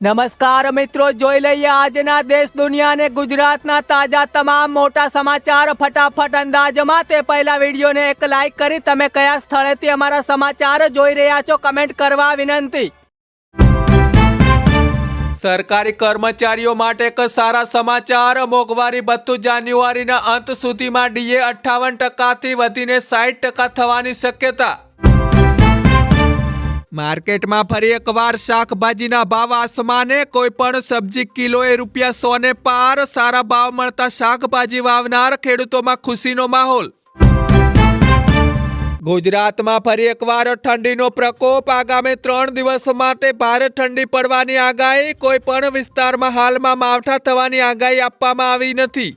નમસ્કાર મિત્રો, જોઈ લઈએ આજના દેશ દુનિયા અને ગુજરાતના તાજા તમામ મોટા સમાચાર. ફટાફટ અંદાજમાં તે પહેલા વિડીયોને એક લાઈક કરી તમે કયા સ્થળેથી અમારા સમાચાર જોઈ રહ્યા છો કમેન્ટ કરવા વિનંતી. સરકારી કર્મચારીઓ માટે એક સારા સમાચાર. મોંઘવારી ભથ્થું જાન્યુઆરીના અંત સુધીમાં ડીએ અઠ્ઠાવન ટકાથી વધીને સાઠ ટકા થવાની શક્યતા. માર્કેટમાં ફરી એકવાર શાકભાજીના ભાવ આસમાને કોઈ પણ સબ્જી કિલોએ રૂપિયા સો ને પાર સારા ભાવ મળતા શાકભાજી વાવનાર ખેડૂતોમાં ખુશીનો માહોલ. ગુજરાતમાં ફરી એકવાર ઠંડીનો પ્રકોપ. આગામી ત્રણ દિવસ માટે ભારે ઠંડી પડવાની આગાહી. કોઈ પણ વિસ્તારમાં હાલમાં માવઠા થવાની આગાહી આપવામાં આવી નથી.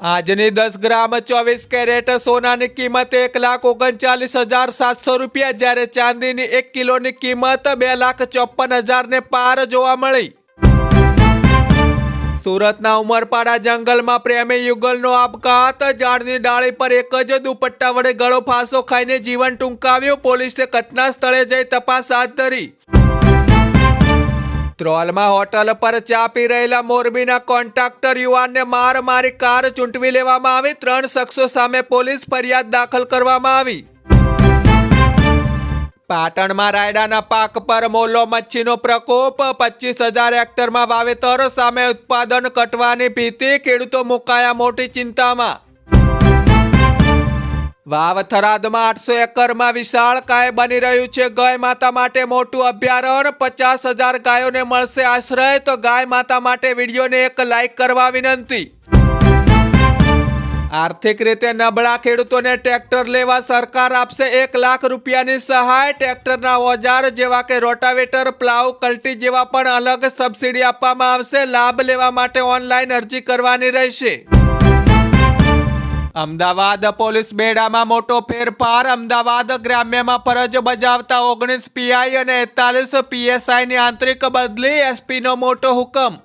આજની દસ ગ્રામ ચોવીસ કેરેટ સોનાની કિંમત એક લાખ ઓગણચાલીસ હજાર સાતસો રૂપિયા જ્યારે ચાંદીની એક કિલોની કિંમત બે લાખ ચોપન હજારને પાર જોવા મળી. સુરતના ઉમરપાડા જંગલમાં પ્રેમી યુગલનો આપઘાત, ઝાડની ડાળી પર એક જ દુપટ્ટા વડે ગળો ફાંસો ખાઈને જીવન ટૂંકાવ્યું, પોલીસે ઘટના સ્થળે જઈ તપાસ હાથ ધરી. ત્રોલમાં હોટલ પર ચા પી રહેલા મોરબીના કોન્ટ્રાક્ટર યુવાનને માર મારી કાર ચૂંટવી લેવામાં આવી. ત્રણ શખ્સો સામે પોલીસ ફરિયાદ દાખલ કરવામાં આવી. પાટણમાં રાયડાના પાક પર મોલો મચ્છીનો પ્રકોપ. પચીસ હજાર હેક્ટરમાં વાવેતર, સામે ઉત્પાદન ઘટવાની ભીતિ, ખેડૂતો મુકાયા મોટી ચિંતામાં. વાવ થરાદમાં આઠસો એકરમાં વિશાળ કાય બની રહ્યું છે. ગાય માતા માટે મોટું અભયારણ્ય પચાસ હજાર ગાયોને મળશે આશ્રય તો ગાય માતા માટે વિડીયોને એક લાઈક કરવા વિનંતી. આર્થિક રીતે નબળા ખેડૂતોને ટ્રેક્ટર લેવા સરકાર આપશે એક લાખ રૂપિયાની સહાય. ટ્રેક્ટરના ઓજાર જેવા કે રોટાવેટર, પ્લાવ, કલ્ટી જેવા પણ અલગ સબસિડી આપવામાં આવશે. લાભ લેવા માટે ઓનલાઈન અરજી કરવાની રહેશે. અમદાવાદ પોલીસ બેડામાં મોટો ફેરફાર. અમદાવાદ ગ્રામ્યમાં ફરજ બજાવતા ઓગણીસ પીઆઈ અને એકતાલીસ પીએસઆઈની આંતરિક બદલી એસપીનો મોટો હુકમ.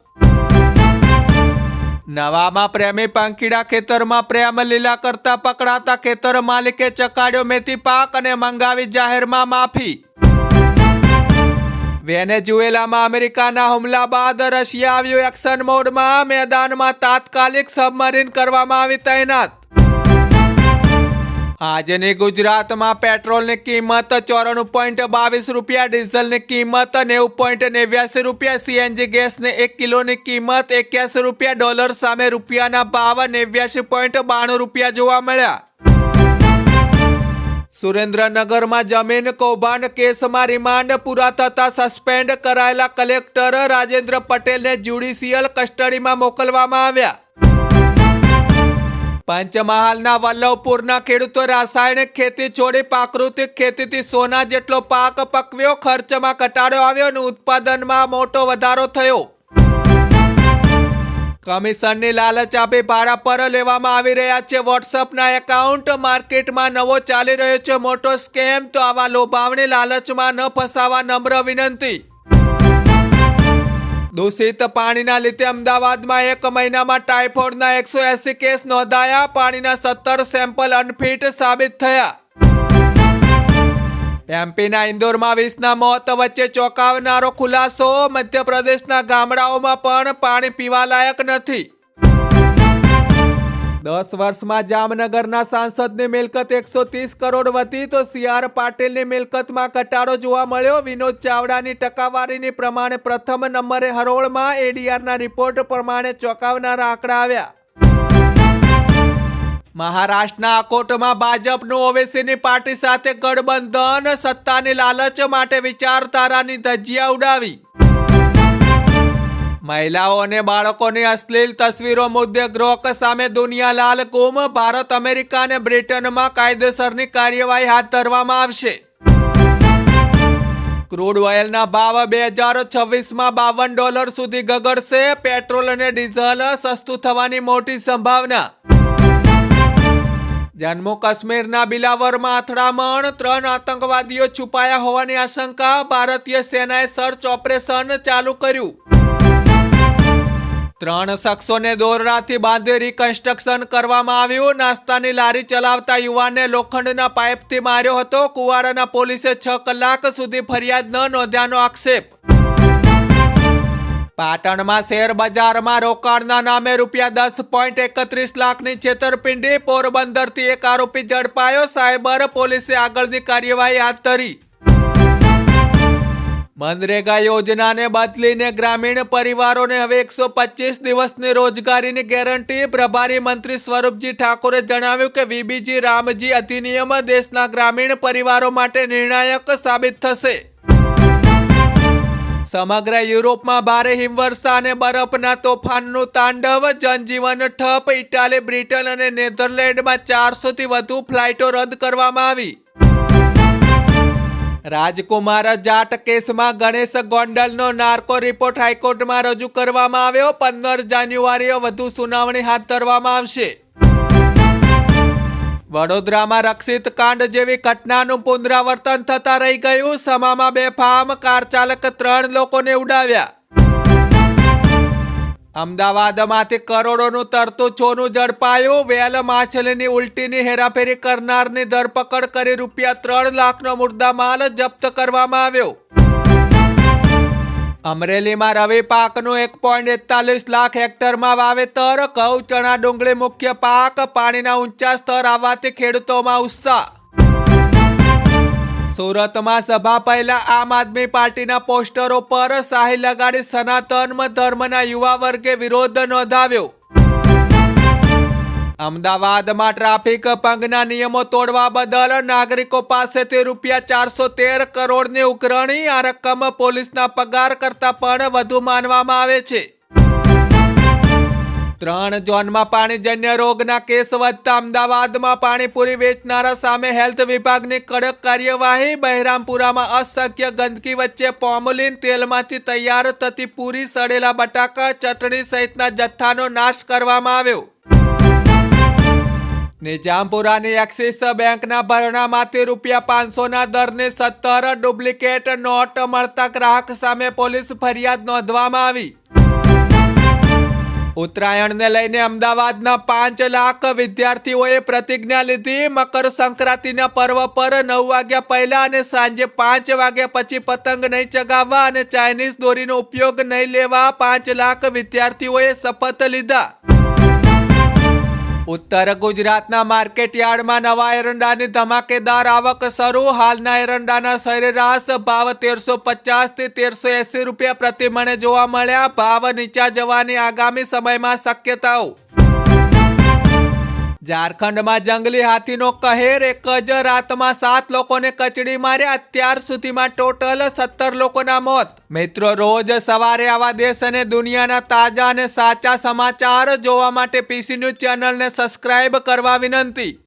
નવામાં પ્રેમી પાંખીડા ખેતરમાં પ્રેમ લીલા કરતા પકડાતા ખેતર માલિકે ચકાડ્યો મેથી પાક અને મંગાવી જાહેરમાં માફી. વેનેઝુએલામાં અમેરિકાના હુમલા બાદ રશિયા આવ્યું એક્શન મોડમાં. મેદાનમાં તાત્કાલિક સબમરીન કરવામાં આવી તૈનાત. આજની ગુજરાતમાં પેટ્રોલની કિંમત ચોરાણું પોઈન્ટ બાવીસ રૂપિયા, ડીઝલની કિંમત નેવું પોઈન્ટ નેવ્યાસી રૂપિયા, સીએનજી ગેસની એક કિલોની કિંમત એક્યાસી રૂપિયા, ડોલર સામે રૂપિયાના ભાવ નેવ્યાસી પોઈન્ટ બાણું રૂપિયા જોવા મળ્યા. સુરેન્દ્રનગરમાં જમીન કૌભાંડ કેસમાં રિમાન્ડ પૂરા થતા સસ્પેન્ડ કરાયેલા કલેક્ટર રાજેન્દ્ર પટેલને જ્યુડિશિયલ કસ્ટડીમાં મોકલવામાં આવ્યા. પંચમહાલના વલ્લભપુરના ખેડૂતો રાસાયણિક ખેતી છોડી પ્રાકૃતિક ખેતીથી સોના જેટલો પાક પકવ્યો ખર્ચમાં ઘટાડો આવ્યો અને ઉત્પાદનમાં મોટો વધારો થયો. કમિશનની લાલચ આપી ભાડા પર લેવામાં આવી રહ્યા છે. વોટ્સઅપના એકાઉન્ટ માર્કેટમાં નવો ચાલી રહ્યો છે. મોટો સ્કેમ, તો આવા લોભાવણી લાલચમાં ન ફસાવા નમ્ર વિનંતી. દૂષિત પાણીના લીધે અમદાવાદમાં એક મહિનામાં ટાઇફોઇડના એકસો એસી કેસ નોંધાયા. પાણીના સત્તર સેમ્પલ અનફિટ સાબિત થયા. એમપીના ઇન્દોરમાં વીસના મોત વચ્ચે ચોંકાવનારો ખુલાસો. મધ્યપ્રદેશના ગામડાઓમાં પણ પાણી પીવા લાયક નથી. દસ વર્ષમાં જામનગરના સાંસદની મિલકત એકસો ત્રીસ કરોડ વધી તો સી આર પાટીલની મિલકતમાં ઘટાડો જોવા મળ્યો. વિનોદ ચાવડાની ટકાવારીની પ્રમાણે પ્રથમ નંબરે હરોળમાં એડીઆરના રિપોર્ટ પ્રમાણે ચોંકાવનારા આંકડા આવ્યા. મહારાષ્ટ્રના અકોટમાં ભાજપનું ઓવેસીની પાર્ટી સાથે ગઠબંધન, સત્તાની લાલચ માટે વિચારધારાની ધજિયા ઉડાવી. મહિલાઓ અને બાળકોની અશ્લીલ તસવીરો મુદ્દે ગ્રોક સામે દુનિયાલાલ કુમ, ભારત, અમેરિકા અને બ્રિટનમાં કાયદેસરની કાર્યવાહી હાથ ધરવામાં આવશે. ક્રૂડ ઓઇલના ભાવ બે હજાર છવ્વીસમાં બાવન ડોલર સુધી ગગડશે. પેટ્રોલ અને ડીઝલ સસ્તું થવાની મોટી સંભાવના. જમ્મુ કાશ્મીરના બિલાવરમાં અથડામણ, ત્રણ આતંકવાદીઓ છુપાયા હોવાની આશંકા. ભારતીય સેનાએ સર્ચ ઓપરેશન ચાલુ કર્યું. ત્રણ શખ્સોને દોરડાથી બાંધી રિકન્સ્ટ્રક્શન કરવામાં આવ્યું. નાસ્તાની લારી ચલાવતા યુવાનને લોખંડના પાઇપથી માર્યો હતો. કુવાડાના પોલીસે છ કલાક સુધી ફરિયાદ ન નોંધ્યાનો આક્ષેપ. પાટણમાં શેર બજારમાં રોકાણના નામે રૂપિયા દસ પોઈન્ટ એકત્રીસ લાખની છેતરપિંડી. પોરબંદરથી એક આરોપી ઝડપાયો. સાયબર પોલીસે આગળની કાર્યવાહી હાથ ધરી. મનરેગા યોજનાને બદલીને ગ્રામીણ પરિવારોને હવે એકસો પચીસ દિવસની રોજગારીની ગેરંટી પ્રભારી મંત્રી સ્વરૂપજી ઠાકોરે જણાવ્યું કે વીબીજી રામજી અધિનિયમ દેશના ગ્રામીણ પરિવારો માટે નિર્ણાયક સાબિત થશે. સમગ્ર યુરોપમાં ભારે હિમવર્ષા અને બરફના તોફાનનું તાંડવ, જનજીવન ઠપ, ઇટાલી, બ્રિટન અને નેધરલેન્ડમાં ચારસોથી વધુ ફ્લાઇટો રદ કરવામાં આવી. રાજકુમાર જાટ કેસમાં ગણેશ ગોંડલનો નાર્કો રિપોર્ટ હાઈકોર્ટમાં રજૂ કરવામાં આવ્યો. પંદર જાન્યુઆરીએ વધુ સુનાવણી હાથ ધરવામાં આવશે. વડોદરામાં રક્ષિત કાંડ જેવી ઘટનાનું પુનરાવર્તન થતા રહી ગયું. સમામાં બે ફામ કાર ચાલક ત્રણ લોકોને ઉડાવ્યા. અમદાવાદમાંથી કરોડોનું તરતું છોનું ઝડપાયું. વેલ માછલીની ઉલટીની હેરાફેરી કરનારની ધરપકડ કરી રૂપિયા ત્રણ લાખનો મુદ્દા માલ જપ્ત કરવામાં આવ્યો. અમરેલીમાં રવિ પાકનું એક પોઈન્ટ એકતાલીસ લાખ હેક્ટરમાં વાવેતર, ઘઉં, ચણા ડુંગળી મુખ્ય પાક, પાણીના ઊંચા સ્તર આવવાથી ખેડૂતોમાં ઉત્સાહ. સુરતમાં સભા પહેલા આમ આદમી પાર્ટીના પોસ્ટરો પર શાહી લગાડી સનાતન ધર્મના યુવા વર્ગે વિરોધ નોંધાવ્યો. અમદાવાદમાં ટ્રાફિક ભંગના નિયમો તોડવા બદલ નાગરિકો પાસેથી રૂપિયા ચારસો તેર કરોડની ઉઘરણી આ રકમ પોલીસના પગાર કરતા પણ વધુ માનવામાં આવે છે. ત્રણ ઝોનમાં પાણીજન્ય રોગના કેસ વધતા અમદાવાદમાં પાણીપુરી વેચનારા સામે હેલ્થ વિભાગની કડક કાર્યવાહી. બહેરામપુરામાં અશક્ય ગંદકી વચ્ચે પોમોલિન તેલમાંથી તૈયાર થતી પૂરી સડેલા બટાકા ચટણી સહિતના જથ્થાનો નાશ કરવામાં આવ્યો. નિજામપુરાની એક્સિસ બેંકના ભરણામાંથી રૂપિયા પાંચસોના દરની સત્તર ડુપ્લિકેટ નોટ મળતા ગ્રાહક સામે પોલીસ ફરિયાદ નોંધવામાં આવી. ઉત્તરાયણને લઈને અમદાવાદના પાંચ લાખ વિદ્યાર્થીઓએ પ્રતિજ્ઞા લીધી. મકર સંક્રાંતિના પર્વ પર નવ વાગ્યા પહેલા અને સાંજે પાંચ વાગ્યા પછી પતંગ નહીં ચગાવવા અને ચાઇનીઝ દોરીનો ઉપયોગ નહીં લેવા પાંચ લાખ વિદ્યાર્થીઓએ શપથ લીધા. ઉત્તર ગુજરાતના માર્કેટ યાર્ડમાં નવા એરંડાની ધમાકેદાર આવક શરૂ. હાલના એરંડાના સરેરાશ ભાવ તેરસો પચાસથી તેરસો એસી રૂપિયા પ્રતિ મણે જોવા મળ્યા. ભાવ નીચા જવાની આગામી સમયમાં શક્યતાઓ ઝારખંડમાં જંગલી હાથીનો કહેર એક જ રાતમાં સાત લોકોને કચડી માર્યા. અત્યાર સુધીમાં ટોટલ સત્તર લોકોના મોત. મિત્રો, રોજ સવારે આવા દેશ અને દુનિયાના તાજા અને સાચા સમાચાર જોવા માટે પીસી ન્યૂઝ ચેનલને સબસ્ક્રાઇબ કરવા વિનંતી.